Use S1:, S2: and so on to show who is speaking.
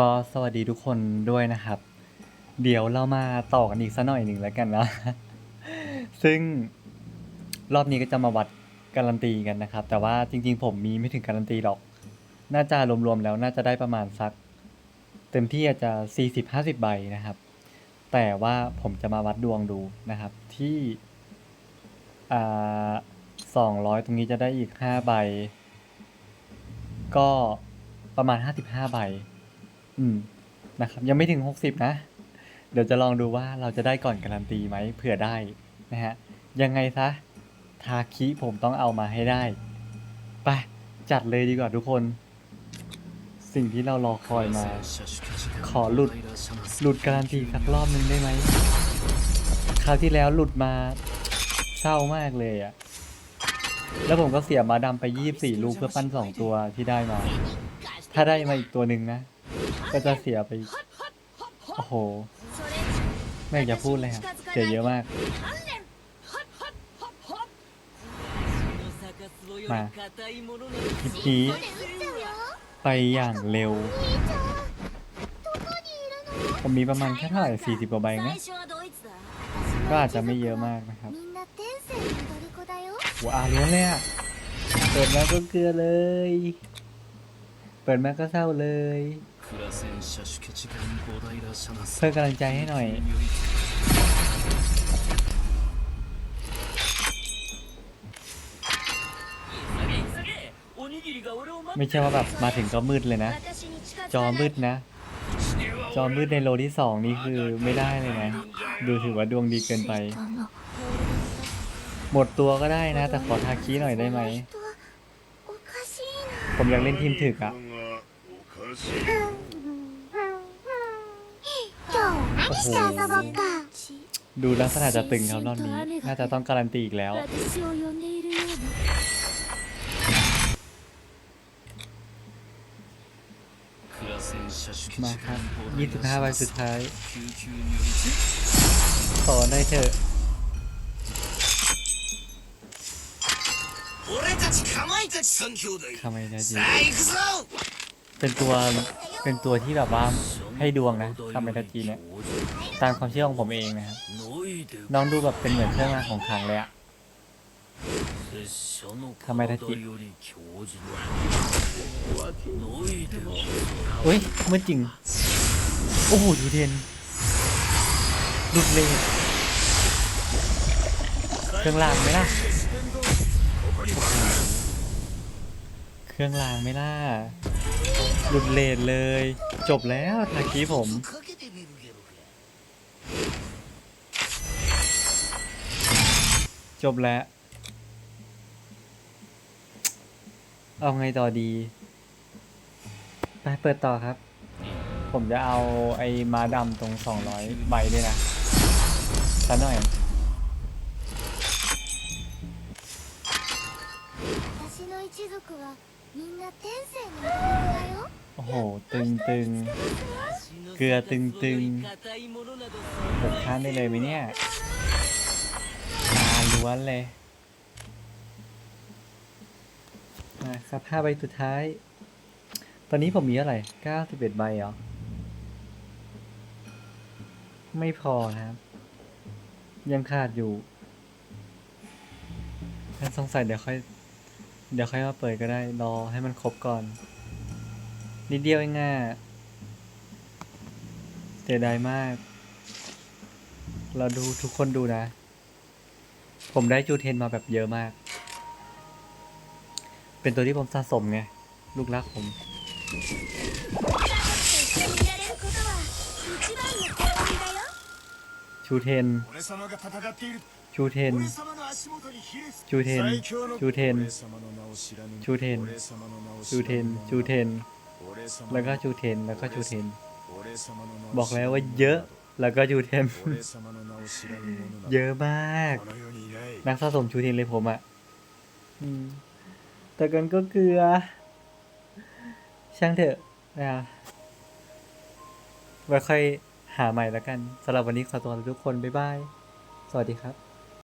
S1: ก็สวัสดีทุกคนด้วยนะครับ เดี๋ยวเรามาต่อกันอีกสักหน่อยหนึ่งแล้วกันนะ ซึ่งรอบนี้ก็จะมาวัดการันตีกันนะครับ แต่ว่าจริง ๆ ผมมีไม่ถึงการันตีหรอก น่าจะรวมๆแล้วน่าจะได้ประมาณสัก เต็มที่อาจจะ 40-50 ใบนะครับ แต่ว่าผมจะมาวัดดวงดูนะครับ ที่อ่า200ตรงนี้จะได้อีก5ใบ ก็ประมาณ55ใบ อืมนะครับ ยังไม่ถึง60นะ เดี๋ยวจะลองดูว่าเราจะได้ก่อนการันตีไหมเผื่อได้นะฮะ ยังไงซะ ทาคิผมต้องเอามาให้ได้ ไป จัดเลยดีกว่าทุกคน สิ่งที่เรารอคอยมา ขอหลุด หลุดการันตีสักรอบหนึ่งได้ไหม คราวที่แล้วหลุดมาเศร้ามากเลยอะแล้วผมก็เสียมาดำไปยี่สี่ลูกเพื่อปั้นสองตัวที่ได้มา ถ้าได้มาอีกตัวหนึ่งนะ ก็จะเสียไป โอ้โหแม่อยาพูดเลยครับเสียเยอะมาก มาทีพีไปอย่างเร็ว ผมมีประมาณแค่เท่าไหร่สี่สิบกว่าใบนะ ก็อาจจะไม่เยอะมากนะครับว้าเลี้ยงเลยอะเกิดมาก็เกลือเลย เปิดมาก็เศร้าเลยเพื่อกำลังใจให้หน่อย ไม่ใช่ว่าแบบมาถึงก็มืดเลยนะ จอมืดนะ จอมืดในโลที่สองนี่คือไม่ได้เลยนะ ดูถือว่าดวงดีเกินไป หมดตัวก็ได้นะ แต่ขอทาคีหน่อยได้ไหม ผมอยากเล่นทีมถึกอะ
S2: 今日何して遊ぼっか
S1: ดูลักษณะจะตึงครับรอบนี้ น่าจะต้องการันตีอีกแล้ว
S2: 私を呼んでいるような
S1: มาครับ 25ใบสุดท้าย ขอได้เถอะ
S3: 俺たちかまいたち三兄弟
S1: ทำไมได้จริง
S3: さあ行くぞ
S1: เป็นตัวเป็นตัวที่แบบว่าให้ดวงนะทำเป็นตะจีเนี่ยตามความเชื่อของผมเองนะครับน้องดูแบบเป็นเหมือนเครื่องรางของขังเลยอะ
S3: ทำไมตะจี
S1: อุ้ยเมื่อจริง โอ้โหดูเด่นดูเลยเครื่องรางไหมล่ะเครื่องรางไหมล่ะ หลุดเลนเลย จบแล้วทาคีผม
S3: かけてみるゲロか
S1: จบแล้ว เอาไงต่อดี ไปเปิดต่อครับ ผมจะเอาไอ้ม้าดำตรง 200 ใบด้วยนะสักหน่อย
S2: 私の一族は みんな天性の虜だよ
S1: โอ้โห ตึงตึง เกลือตึงตึงกดข้ามได้เลยไหมเนี่ยมาล้วนเลย มาครับห้าใบสุดท้าย ตอนนี้ผมมีเท่าไหร่เก้าสิบเอ็ดใบเหรอ ไม่พอนะครับ ยังขาดอยู่ถ้าสงสัยเดี๋ยวค่อย เดี๋ยวค่อยมาเปิดก็ได้ รอให้มันครบก่อน นิดเดียวเองอะเสียดายมาก เราดูทุกคนดูนะ ผมได้จูเทนมาแบบเยอะมาก เป็นตัวที่ผมสะสมไง ลูกรักผมชูเทน จูเทนจูเทนจูเทนจูเทน
S3: จู
S1: เทนจูเทน แล้วก็จูเทน แล้วก็จูเทน บอกแล้วว่าเยอะ แล้วก็จูเทน เยอะมาก นักสะสมจูเทนเลยผมอะแต่กันก็เกลือ ช่างเถอะนะไว้ค่อยหาใหม่แล้วกันสำหรับวันนี้ขอตัวทุกคน บ๊ายบาย สวัสดีครับ